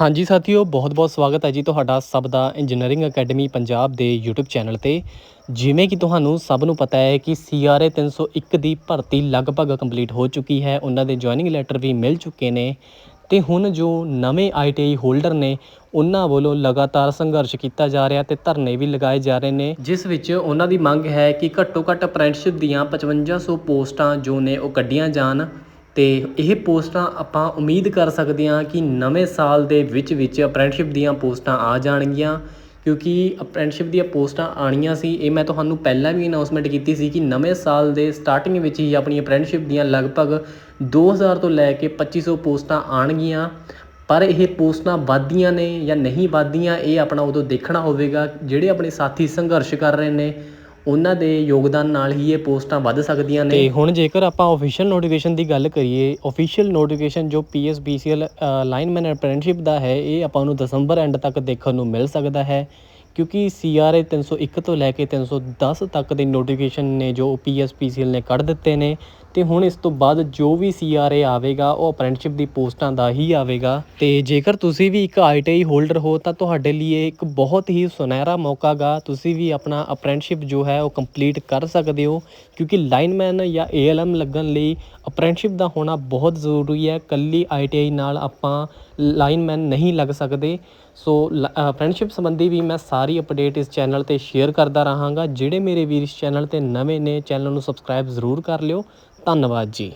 ਹਾਂਜੀ ਸਾਥੀਓ, ਬਹੁਤ-ਬਹੁਤ ਸਵਾਗਤ ਹੈ ਜੀ ਤੁਹਾਡਾ ਸਭ ਦਾ ਇੰਜੀਨੀਅਰਿੰਗ ਅਕੈਡਮੀ ਪੰਜਾਬ ਦੇ YouTube ਚੈਨਲ ਤੇ। ਜਿਵੇਂ ਕਿ ਤੁਹਾਨੂੰ ਸਭ ਨੂੰ ਪਤਾ ਹੈ ਕਿ CRA 301 ਦੀ ਭਰਤੀ ਲਗਭਗ ਕੰਪਲੀਟ ਹੋ ਚੁੱਕੀ ਹੈ। ਉਹਨਾਂ ਦੇ ਜੁਆਇਨਿੰਗ ਲੈਟਰ ਵੀ ਮਿਲ ਚੁੱਕੇ ਨੇ ਤੇ ਹੁਣ ਜੋ ਨਵੇਂ ITI ਹੋਲਡਰ ਨੇ, ਉਹਨਾਂ ਵੱਲੋਂ ਲਗਾਤਾਰ ਸੰਘਰਸ਼ ਕੀਤਾ ਜਾ ਰਿਹਾ ਤੇ ਧਰਨੇ ਵੀ ਲਗਾਏ ਜਾ ਰਹੇ ਨੇ। ਜਿਸ ਵਿੱਚ ਉਹਨਾਂ ਦੀ ਮੰਗ ਹੈ ਕਿ ਘੱਟੋ ਘੱਟ ਅਪ੍ਰੈਂਟਿਸਸ਼ਿਪ ਦੀਆਂ 5500 ਪੋਸਟਾਂ ਜੋ ਨੇ ਉਹ ਕੱਢੀਆਂ ਜਾਣ। ਅਤੇ ਇਹ ਪੋਸਟਾਂ ਆਪਾਂ ਉਮੀਦ ਕਰ ਸਕਦੇ ਹਾਂ ਕਿ ਨਵੇਂ ਸਾਲ ਦੇ ਵਿੱਚ ਵਿੱਚ ਅਪ੍ਰੈਂਟਿਸਸ਼ਿਪ ਦੀਆਂ ਪੋਸਟਾਂ ਆ ਜਾਣਗੀਆਂ, ਕਿਉਂਕਿ ਅਪ੍ਰੈਂਟਿਸਸ਼ਿਪ ਦੀਆਂ ਪੋਸਟਾਂ ਆਉਣੀਆਂ ਸੀ। ਇਹ ਮੈਂ ਤੁਹਾਨੂੰ ਪਹਿਲਾਂ ਵੀ ਅਨਾਊਂਸਮੈਂਟ ਕੀਤੀ ਸੀ ਕਿ ਨਵੇਂ ਸਾਲ ਦੇ ਸਟਾਰਟਿੰਗ ਵਿੱਚ ਹੀ ਆਪਣੀ ਅਪ੍ਰੈਂਟਿਸਸ਼ਿਪ ਦੀਆਂ ਲਗਭਗ 2000 ਤੋਂ ਲੈ ਕੇ 2500 ਪੋਸਟਾਂ ਆਉਣਗੀਆਂ। ਪਰ ਇਹ ਪੋਸਟਾਂ ਵੱਧਦੀਆਂ ਨੇ ਜਾਂ ਨਹੀਂ ਵੱਧਦੀਆਂ, ਇਹ ਆਪਣਾ ਉਦੋਂ ਦੇਖਣਾ ਹੋਵੇਗਾ। ਜਿਹੜੇ ਆਪਣੇ ਸਾਥੀ ਸੰਘਰਸ਼ ਕਰ ਰਹੇ ਨੇ ਉਹਨਾਂ ਦੇ ਯੋਗਦਾਨ ਨਾਲ ਹੀ ਇਹ ਪੋਸਟਾਂ ਵੱਧ ਸਕਦੀਆਂ ਨੇ। ਤੇ ਹੁਣ ਜੇਕਰ ਆਪਾਂ ਅਫੀਸ਼ੀਅਲ ਨੋਟੀਫਿਕੇਸ਼ਨ ਦੀ ਗੱਲ ਕਰੀਏ ਅਫੀਸ਼ੀਅਲ ਨੋਟੀਫਿਕੇਸ਼ਨ ਜੋ ਪੀਐਸਬੀਸੀਐਲ ਲਾਈਨਮੈਨ ਅਪ੍ਰੈਂਟਿਸਸ਼ਿਪ ਦਾ ਹੈ, ਇਹ ਆਪਾਂ ਨੂੰ ਦਸੰਬਰ ਐਂਡ ਤੱਕ ਦੇਖਣ ਨੂੰ ਮਿਲ ਸਕਦਾ ਹੈ। ਕਿਉਂਕਿ ਸੀਆਰਏ 301 ਤੋਂ ਲੈ ਕੇ 310 ਤੱਕ ਦੇ ਨੋਟੀਫਿਕੇਸ਼ਨ ਨੇ ਜੋ ਪੀਐਸਪੀਸੀਐਲ ਨੇ ਕੱਢ ਦਿੱਤੇ ਨੇ। ਅਤੇ ਹੁਣ ਇਸ ਤੋਂ ਬਾਅਦ ਜੋ ਵੀ ਸੀ ਆਰ ਏ ਆਵੇਗਾ, ਉਹ ਅਪ੍ਰੈਂਟਿਸਸ਼ਿਪ ਦੀ ਪੋਸਟਾਂ ਦਾ ਹੀ ਆਵੇਗਾ। ਅਤੇ ਜੇਕਰ ਤੁਸੀਂ ਵੀ ਇੱਕ ਆਈ ਟੀ ਆਈ ਹੋਲਡਰ ਹੋ, ਤਾਂ ਤੁਹਾਡੇ ਲਈ ਇਹ ਇੱਕ ਬਹੁਤ ਹੀ ਸੁਨਹਿਰਾ ਮੌਕਾ ਗਾ। ਤੁਸੀਂ ਵੀ ਆਪਣਾ ਅਪ੍ਰੈਂਟਿਸਸ਼ਿਪ ਜੋ ਹੈ, ਉਹ ਕੰਪਲੀਟ ਕਰ ਸਕਦੇ ਹੋ। ਕਿਉਂਕਿ ਲਾਈਨਮੈਨ ਜਾਂ ਏਐਲਐਮ ਲੱਗਣ ਲਈ ਅਪ੍ਰੈਂਟਿਸਸ਼ਿਪ ਦਾ ਹੋਣਾ ਬਹੁਤ ਜ਼ਰੂਰੀ ਹੈ। ਇਕੱਲੀ ਆਈ ਟੀ ਆਈ ਨਾਲ ਆਪਾਂ ਲਾਈਨਮੈਨ ਨਹੀਂ ਲੱਗ ਸਕਦੇ। ਸੋ ਅਪ੍ਰੈਂਟਿਸਸ਼ਿਪ ਸੰਬੰਧੀ ਵੀ ਮੈਂ ਸਾਰੀ ਅਪਡੇਟ ਇਸ ਚੈਨਲ ਤੇ ਸ਼ੇਅਰ ਕਰਦਾ ਰਹਾਂਗਾ। ਜਿਹੜੇ ਮੇਰੇ ਵੀਰ ਇਸ ਚੈਨਲ ਤੇ ਨਵੇਂ ਨੇ ਚੈਨਲ ਨੂੰ ਸਬਸਕ੍ਰਾਈਬ ਜ਼ਰੂਰ ਕਰ ਲਿਓ। ਧੰਨਵਾਦ ਜੀ।